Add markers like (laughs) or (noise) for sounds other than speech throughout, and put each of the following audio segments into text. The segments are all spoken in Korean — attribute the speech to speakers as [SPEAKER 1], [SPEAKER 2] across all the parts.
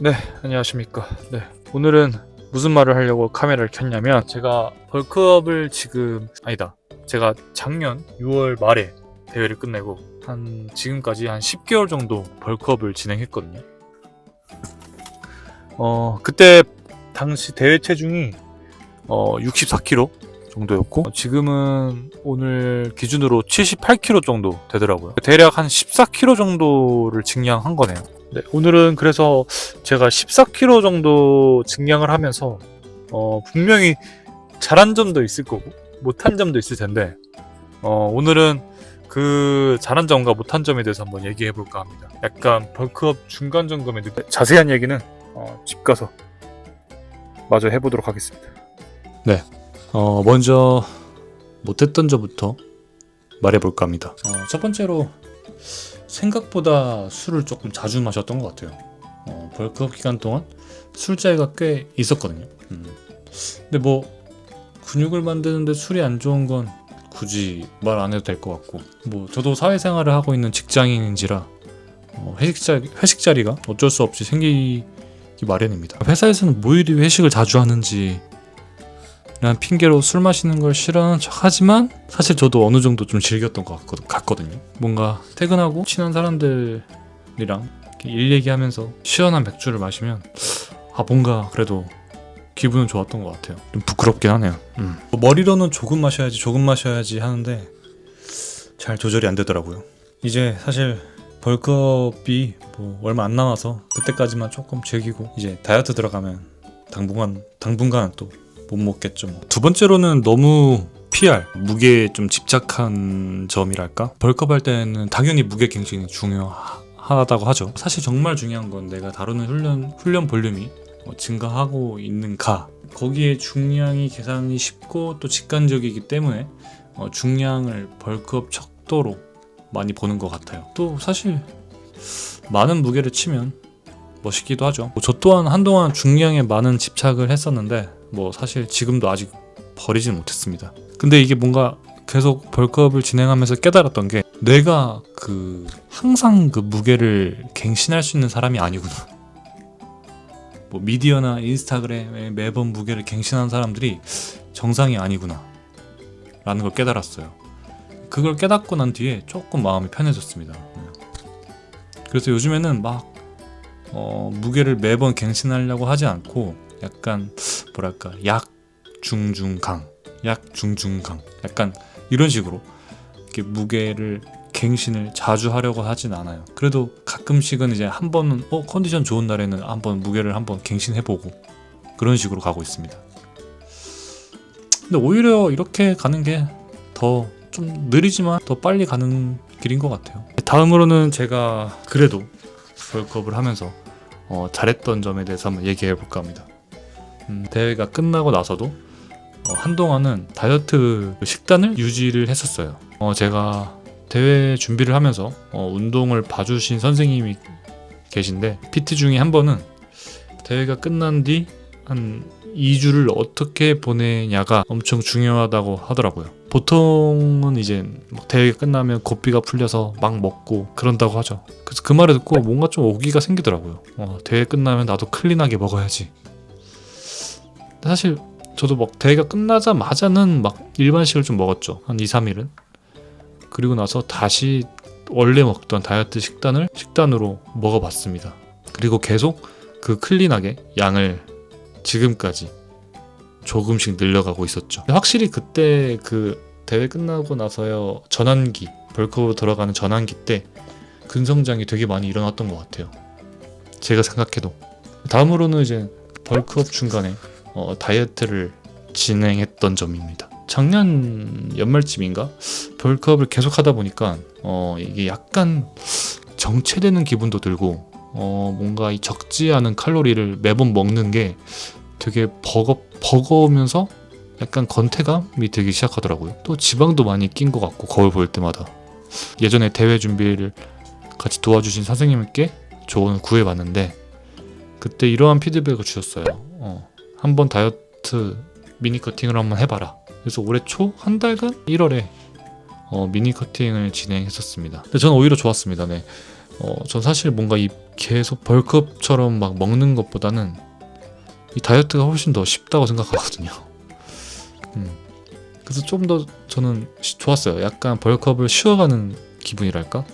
[SPEAKER 1] 네, 안녕하십니까. 네, 오늘은 무슨 말을 하려고 카메라를 켰냐면 제가 벌크업을 지금 아니다. 제가 작년 6월 말에 대회를 끝내고 한 지금까지 한 10개월 정도 벌크업을 진행했거든요. 어, 그때 당시 대회 체중이 어, 64kg 정도였고 어, 지금은 오늘 기준으로 78kg 정도 되더라고요. 대략 한 14kg 정도를 증량한 거네요. 네, 오늘은 그래서 제가 14kg 정도 증량을 하면서 어, 분명히 잘한 점도 있을 거고 못한 점도 있을 텐데 어, 오늘은 그 잘한 점과 못한 점에 대해서 한번 얘기해 볼까 합니다. 약간 벌크업 중간 점검에 느- 자세한 얘기는 어, 집 가서 마저 해보도록 하겠습니다.
[SPEAKER 2] 어, 먼저 못했던 점부터 말해볼까 합니다. 어, 첫 번째로 생각보다 술을 조금 자주 마셨던 것 같아요. 어, 벌크업 기간 동안 술자리가 꽤 있었거든요. 음. 근데 뭐 근육을 만드는데 술이 안 좋은 건 굳이 말 안 해도 될 것 같고 뭐 저도 사회생활을 하고 있는 직장인인지라 어, 회식 자리 회식 자리가 어쩔 수 없이 생기기 마련입니다. 회사에서는 뭐 이리 회식을 자주 하는지 라는 핑계로 술 마시는 걸 싫어하는 척 하지만 사실 저도 어느 정도 좀 즐겼던 것 같거든, 같거든 요. 뭔가 퇴근하고 친한 사람들이랑 일 얘기하면서 시원한 맥주를 마시면 아 뭔가 그래도 기분은 좋았던 것 같아요. 좀 부끄럽긴 하네요. 음. 머리로는 조금 마셔야지 조금 마셔야지 하는데 잘 조절이 안 되더라고요. 이제 사실 벌크업이 뭐 얼마 안 남아서 그때까지만 조금 즐기고 이제 다이어트 들어가면 당분간 당분간 또 못 먹겠죠. 뭐. 두 번째로는 너무 PR 무게에 좀 집착한 점이랄까. 벌크업 할 때는 당연히 무게 갱신이 중요하다고 하죠. 사실 정말 중요한 건 내가 다루는 훈련 훈련 볼륨이 어, 증가하고 있는가. 거기에 중량이 계산이 쉽고 또 직관적이기 때문에 어, 중량을 벌크업 척도로 많이 보는 것 같아요. 또 사실 많은 무게를 치면 멋있기도 하죠. 뭐저 또한 한동안 중량에 많은 집착을 했었는데 뭐 사실 지금도 아직 버리진 못했습니다. 근데 이게 뭔가 계속 벌크업을 진행하면서 깨달았던 게 내가 그 항상 그 무게를 갱신할 수 있는 사람이 아니구나. 뭐 미디어나 인스타그램에 매번 무게를 갱신하는 사람들이 정상이 아니구나. 라는 걸 깨달았어요. 그걸 깨닫고 난 뒤에 조금 마음이 편해졌습니다. 그래서 요즘에는 막 어, 무게를 매번 갱신하려고 하지 않고 약간 뭐랄까 약 중중강 약 중중강 약간 이런 식으로 이렇게 무게를 갱신을 자주 하려고 하진 않아요. 그래도 가끔씩은 이제 한 번은 어 컨디션 좋은 날에는 한번 무게를 한번 갱신해보고 그런 식으로 가고 있습니다. 근데 오히려 이렇게 가는 게 더 좀 느리지만 더 빨리 가는 길인 것 같아요. 다음으로는 제가 그래도 벌크업을 하면서 어, 잘했던 점에 대해서 한번 얘기해 볼까 합니다. 음, 대회가 끝나고 나서도 어, 한동안은 다이어트 식단을 유지를 했었어요. 어, 제가 대회 준비를 하면서 어, 운동을 봐주신 선생님이 계신데 PT 중에 한 번은 대회가 끝난 뒤 한 2주를 어떻게 보내냐가 엄청 중요하다고 하더라고요. 보통은 이제 막 대회가 끝나면 고삐가 풀려서 막 먹고 그런다고 하죠. 그래서 그 말을 듣고 뭔가 좀 오기가 생기더라고요. 어, 대회 끝나면 나도 클린하게 먹어야지. 사실 저도 막 대회가 끝나자마자는 막 일반식을 좀 먹었죠. 한 2, 3일은. 그리고 나서 다시 원래 먹던 다이어트 식단을 식단으로 먹어봤습니다. 그리고 계속 그 클린하게 양을 지금까지 조금씩 늘려가고 있었죠. 확실히 그때 그 대회 끝나고 나서요 전환기 벌크업 들어가는 전환기 때 근성장이 되게 많이 일어났던 것 같아요. 제가 생각해도 다음으로는 이제 벌크업 중간에 어, 다이어트를 진행했던 점입니다. 작년 연말쯤인가 벌크업을 계속 하다 보니까 어, 이게 약간 정체되는 기분도 들고 어, 뭔가 이 적지 않은 칼로리를 매번 먹는 게 되게 버거 버거우면서 약간 건태감이 들기 시작하더라고요. 또 지방도 많이 낀 것 같고 거울 볼 때마다 예전에 대회 준비를 같이 도와주신 선생님께 조언을 구해봤는데 그때 이러한 피드백을 주셨어요. 어, 한번 다이어트 미니 커팅을 한번 해봐라. 그래서 올해 초 한 달간 1월에 어, 미니 커팅을 진행했었습니다. 근데 저는 오히려 좋았습니다. 네. 어, 전 사실 뭔가 이 계속 벌크업처럼 막 먹는 것보다는 이 다이어트가 훨씬 더 쉽다고 생각하거든요. 음. 그래서 좀 더 저는 시- 좋았어요. 약간 벌크업을 쉬어가는 기분이랄까?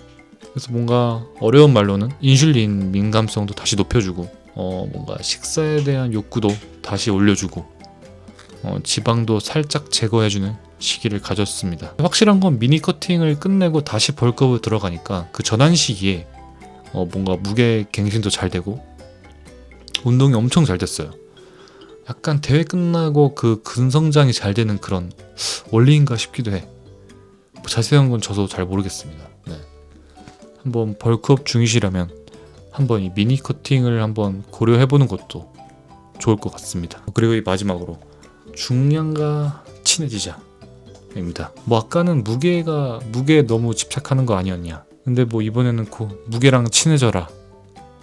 [SPEAKER 2] 그래서 뭔가 어려운 말로는 인슐린 민감성도 다시 높여주고, 어, 뭔가 식사에 대한 욕구도 다시 올려주고, 어, 지방도 살짝 제거해주는 시기를 가졌습니다. 확실한 건 미니 커팅을 끝내고 다시 벌크업을 들어가니까 그 전환 시기에 어, 뭔가 무게 갱신도 잘 되고 운동이 엄청 잘 됐어요. 약간 대회 끝나고 그 근성장이 잘 되는 그런 원리인가 싶기도 해. 뭐 자세한 건 저도 잘 모르겠습니다. 네. 한번 벌크업 중이시라면 한번 이 미니 커팅을 한번 고려해보는 것도 좋을 것 같습니다. 그리고 이 마지막으로 중량과 친해지자 입니다. 뭐 아까는 무게가 무게에 너무 집착하는 거 아니었냐. 근데 뭐 이번에는 그 무게랑 친해져라.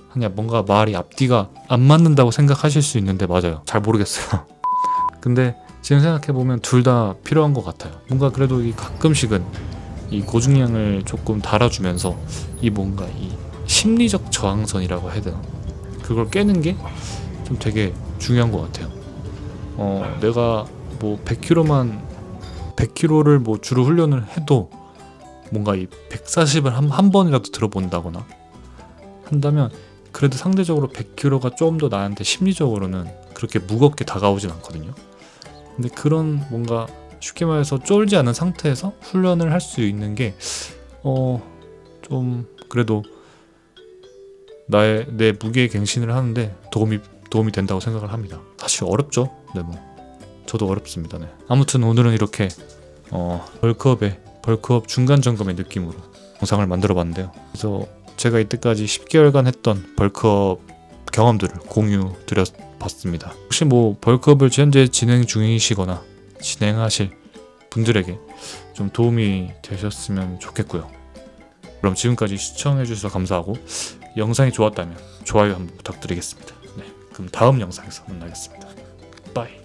[SPEAKER 2] 하냐 뭔가 말이 앞뒤가 안 맞는다고 생각하실 수 있는데 맞아요. 잘 모르겠어요. (laughs) 근데 지금 생각해 보면 둘 다 필요한 것 같아요. 뭔가 그래도 이 가끔씩은 이 고중량을 조금 달아주면서 이 뭔가 이 심리적 저항선이라고 해야 되나 그걸 깨는 게 좀 되게 중요한 것 같아요. 어 내가 뭐 100kg만 100kg를 뭐 주로 훈련을 해도 뭔가 이 140을 한, 한 번이라도 들어본다거나 한다면 그래도 상대적으로 100kg가 좀 더 나한테 심리적으로는 그렇게 무겁게 다가오진 않거든요. 근데 그런 뭔가 쉽게 말해서 쫄지 않은 상태에서 훈련을 할 수 있는 게 어 좀 그래도 나의 내 무게 갱신을 하는데 도움이 도움이 된다고 생각을 합니다. 사실 어렵죠. 네 뭐. 저도 어렵습니다. 네. 아무튼 오늘은 이렇게 어 벌크업의 벌크업 중간 점검의 느낌으로 영상을 만들어 봤는데요. 그래서 제가 이때까지 10개월간 했던 벌크업 경험들을 공유 드려 봤습니다. 혹시 뭐 벌크업을 현재 진행 중이시거나 진행하실 분들에게 좀 도움이 되셨으면 좋겠고요. 그럼 지금까지 시청해 주셔서 감사하고 영상이 좋았다면 좋아요 한번 부탁드리겠습니다. 네, 그럼 다음 영상에서 만나겠습니다. 빠이.